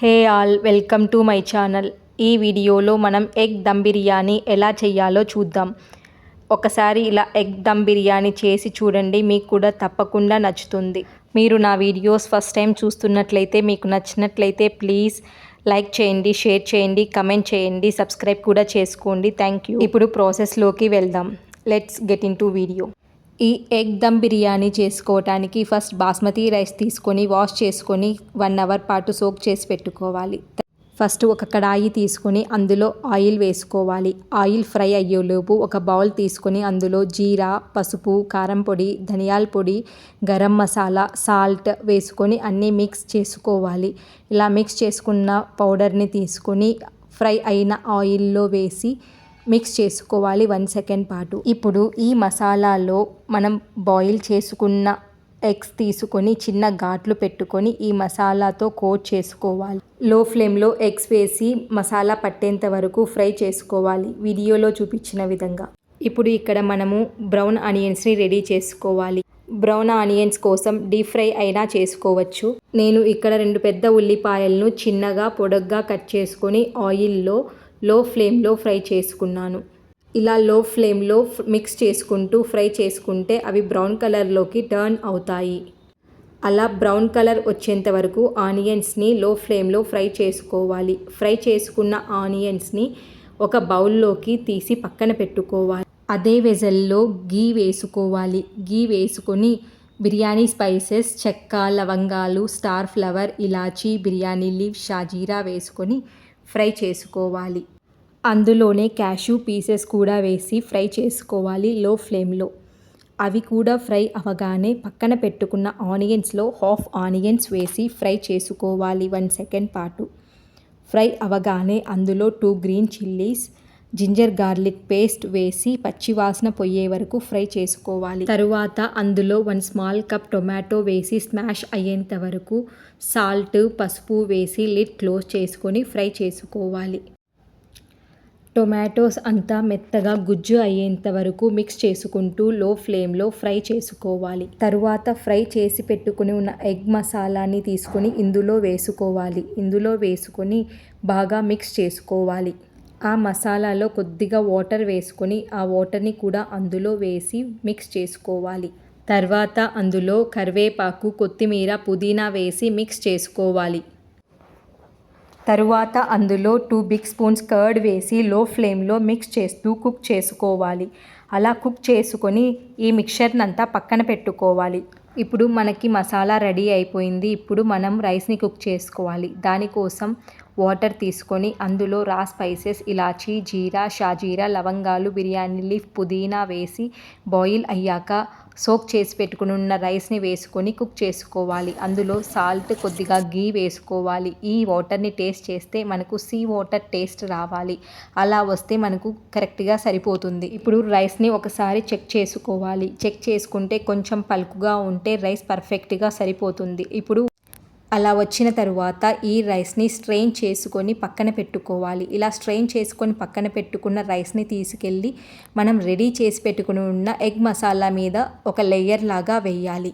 Hey all welcome to my channel. ఈ వీడియోలో మనం ఎగ్ దమ్ బిర్యానీ ఎలా చేయాలో చూద్దాం. ఒకసారి ఇలా ఎగ్ దమ్ బిర్యానీ చేసి చూడండి మీకు కూడా తప్పకుండా నచ్చుతుంది. మీరు నా వీడియోస్ ఫస్ట్ టైం చూస్తున్నట్లయితే మీకు నచ్చినట్లయితే ప్లీజ్ లైక్ చేయండి షేర్ చేయండి కమెంట్ చేయండి సబ్స్క్రైబ్ కూడా చేసుకోండి. Thank you. ఇప్పుడు ప్రాసెస్లోకి వెళ్దాం. Let's get into video. ఈ ఎగ్ దమ్ బిర్యానీ చేసుకోవటానికి ఫస్ట్ బాస్మతి రైస్ తీసుకొని వాష్ చేసుకొని వన్ అవర్ పాటు సోక్ చేసి పెట్టుకోవాలి. ఫస్ట్ ఒక కడాయి తీసుకొని అందులో ఆయిల్ వేసుకోవాలి. ఆయిల్ ఫ్రై అయ్యేలోపు ఒక బౌల్ తీసుకొని అందులో జీరా పసుపు కారం పొడి ధనియాల పొడి గరం మసాలా సాల్ట్ వేసుకొని అన్నీ మిక్స్ చేసుకోవాలి. ఇలా మిక్స్ చేసుకున్న పౌడర్ని తీసుకొని ఫ్రై అయిన ఆయిల్లో వేసి మిక్స్ చేసుకోవాలి వన్ సెకండ్ పాటు. ఇప్పుడు ఈ మసాలాలో మనం బాయిల్ చేసుకున్న ఎగ్స్ తీసుకొని చిన్న ఘాట్లు పెట్టుకొని ఈ మసాలాతో కోట్ చేసుకోవాలి. లో ఫ్లేమ్లో ఎగ్స్ వేసి మసాలా పట్టేంత వరకు ఫ్రై చేసుకోవాలి. వీడియోలో చూపించిన విధంగా. ఇప్పుడు ఇక్కడ మనము బ్రౌన్ ఆనియన్స్ని రెడీ చేసుకోవాలి. బ్రౌన్ ఆనియన్స్ కోసం డీప్ ఫ్రై అయినా చేసుకోవచ్చు. నేను ఇక్కడ రెండు పెద్ద ఉల్లిపాయలను చిన్నగా పొడగ్గా కట్ చేసుకొని ఆయిల్లో లో ఫ్లేమ్లో ఫ్రై చేసుకున్నాను. ఇలా లో ఫ్లేమ్లో మిక్స్ చేసుకుంటూ ఫ్రై చేసుకుంటే అవి బ్రౌన్ కలర్లోకి టర్న్ అవుతాయి. అలా బ్రౌన్ కలర్ వచ్చేంత వరకు ఆనియన్స్ని లో ఫ్లేమ్లో ఫ్రై చేసుకోవాలి. ఫ్రై చేసుకున్న ఆనియన్స్ని ఒక బౌల్లోకి తీసి పక్కన పెట్టుకోవాలి. అదే వెజల్లో గీ వేసుకోవాలి. గీ వేసుకొని బిర్యానీ స్పైసెస్ చెక్క లవంగాలు స్టార్ ఫ్లవర్ ఇలాచీ బిర్యానీ లీవ్ షాజీరా వేసుకొని ఫ్రై చేసుకోవాలి. అందులోనే క్యాష్యూ పీసెస్ కూడా వేసి ఫ్రై చేసుకోవాలి లో ఫ్లేమ్లో. అవి కూడా ఫ్రై అవగానే పక్కన పెట్టుకున్న ఆనియన్స్లో హాఫ్ ఆనియన్స్ వేసి ఫ్రై చేసుకోవాలి వన్ సెకండ్ పాటు. ఫ్రై అవగానే అందులో two green chillies ginger garlic paste వేసి పచ్చివాసన పోయే వరకు ఫ్రై చేసుకోవాలి. తరువాత అందులో వన్ స్మాల్ కప్ టొమాటో వేసి స్మాష్ అయ్యేంత వరకు సాల్ట్ పసుపు వేసి లిడ్ క్లోజ్ చేసుకొని ఫ్రై చేసుకోవాలి. టొమాటోస్ అంతా మెత్తగా గుజ్జు అయ్యేంత వరకు మిక్స్ చేసుకుంటూ లో ఫ్లేమ్లో ఫ్రై చేసుకోవాలి. తరువాత ఫ్రై చేసి పెట్టుకుని ఉన్న ఎగ్ మసాలాని తీసుకొని ఇందులో వేసుకోవాలి. ఇందులో వేసుకొని బాగా మిక్స్ చేసుకోవాలి. ఆ మసాలాలో కొద్దిగా వాటర్ వేసుకొని ఆ వాటర్ని కూడా అందులో వేసి మిక్స్ చేసుకోవాలి. తర్వాత అందులో కరివేపాకు కొత్తిమీర పుదీనా వేసి మిక్స్ చేసుకోవాలి. తరువాత అందులో టూ బిగ్ స్పూన్స్ కర్డ్ వేసి లో ఫ్లేమ్లో మిక్స్ చేస్తూ కుక్ చేసుకోవాలి. అలా కుక్ చేసుకొని ఈ మిక్చర్నంతా పక్కన పెట్టుకోవాలి. ఇప్పుడు మనకి మసాలా రెడీ అయిపోయింది. ఇప్పుడు మనం రైస్ని కుక్ చేసుకోవాలి. దానికోసం వాటర్ తీసుకొని అందులో రా స్పైసెస్ ఇలాచీ జీరా షాజీరా లవంగాలు బిర్యానీ లీఫ్ పుదీనా వేసి బాయిల్ అయ్యాక సోక్ చేసి పెట్టుకుని ఉన్న రైస్ని వేసుకొని కుక్ చేసుకోవాలి. అందులో సాల్ట్ కొద్దిగా గీ వేసుకోవాలి. ఈ వాటర్ని టేస్ట్ చేస్తే మనకు సీ వాటర్ టేస్ట్ రావాలి. అలా వస్తే మనకు కరెక్ట్గా సరిపోతుంది. ఇప్పుడు రైస్ని ఒకసారి చెక్ చేసుకోవాలి. చెక్ చేసుకుంటే కొంచెం పలుకుగా ఉంటే రైస్ పర్ఫెక్ట్గా సరిపోతుంది. ఇప్పుడు అలా వచ్చిన తరువాత ఈ రైస్ని స్ట్రెయిన్ చేసుకొని పక్కన పెట్టుకోవాలి. ఇలా స్ట్రెయిన్ చేసుకొని పక్కన పెట్టుకున్న రైస్ని తీసుకెళ్ళి మనం రెడీ చేసి పెట్టుకుని ఉన్న ఎగ్ మసాలా మీద ఒక లేయర్ లాగా వేయాలి.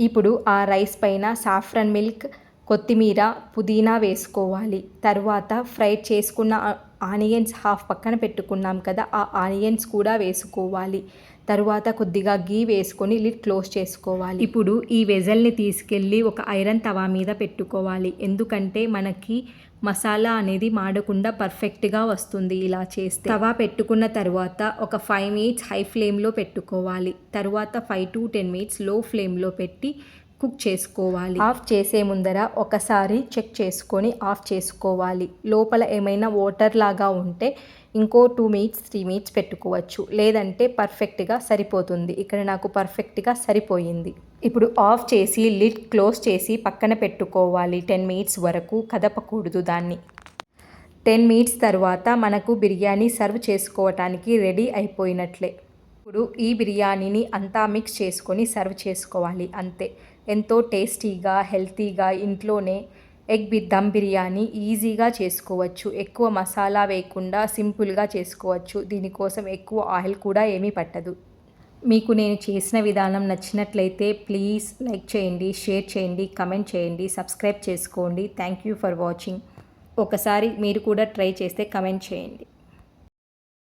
ఇప్పుడు ఆ రైస్ పైన సాఫ్రన్ మిల్క్ కొత్తిమీర పుదీనా వేసుకోవాలి. తర్వాత ఫ్రై చేసుకున్న ఆనియన్స్ హాఫ్ పక్కన పెట్టుకున్నాం కదా ఆ ఆనియన్స్ కూడా వేసుకోవాలి. తరువాత కొద్దిగా గీ వేసుకొని లిడ్ క్లోజ్ చేసుకోవాలి. ఇప్పుడు ఈ వెజల్ని తీసుకెళ్ళి ఒక ఐరన్ తవా మీద పెట్టుకోవాలి. ఎందుకంటే మనకి మసాలా అనేది మాడకుండా పర్ఫెక్ట్గా వస్తుంది ఇలా చేస్తే. తవా పెట్టుకున్న తర్వాత ఒక ఫైవ్ మినిట్స్ హై ఫ్లేమ్లో పెట్టుకోవాలి. తర్వాత ఫైవ్ టు టెన్ మినిట్స్లో ఫ్లేమ్లో పెట్టి కుక్ చేసుకోవాలి. ఆఫ్ చేసే ముందర ఒకసారి చెక్ చేసుకొని ఆఫ్ చేసుకోవాలి. లోపల ఏమైనా వాటర్ లాగా ఉంటే ఇంకో టూ మినిట్స్ త్రీ మినిట్స్ పెట్టుకోవచ్చు. లేదంటే పర్ఫెక్ట్గా సరిపోతుంది. ఇక్కడ నాకు పర్ఫెక్ట్గా సరిపోయింది. ఇప్పుడు ఆఫ్ చేసి లిడ్ క్లోజ్ చేసి పక్కన పెట్టుకోవాలి. టెన్ మినిట్స్ వరకు కదపకూడదు దాన్ని. టెన్ మినిట్స్ తర్వాత మనకు బిర్యానీ సర్వ్ చేసుకోవటానికి రెడీ అయిపోయినట్లే. ఇప్పుడు ఈ బిర్యానీని అంతా మిక్స్ చేసుకొని సర్వ్ చేసుకోవాలి. అంతే. ఎంతో టేస్టీగా హెల్తీగా ఇంట్లోనే ఎగ్ బి దమ్ బిర్యానీ ఈజీగా చేసుకోవచ్చు. ఎక్కువ మసాలా వేయకుండా సింపుల్గా చేసుకోవచ్చు. దీనికోసం ఎక్కువ ఆయిల్ కూడా ఏమీ పట్టదు. మీకు నేను చేసిన విధానం నచ్చినట్లయితే ప్లీజ్ లైక్ చేయండి షేర్ చేయండి కమెంట్ చేయండి సబ్స్క్రైబ్ చేసుకోండి. Thank you for watching. ఒకసారి మీరు కూడా ట్రై చేస్తే కమెంట్ చేయండి.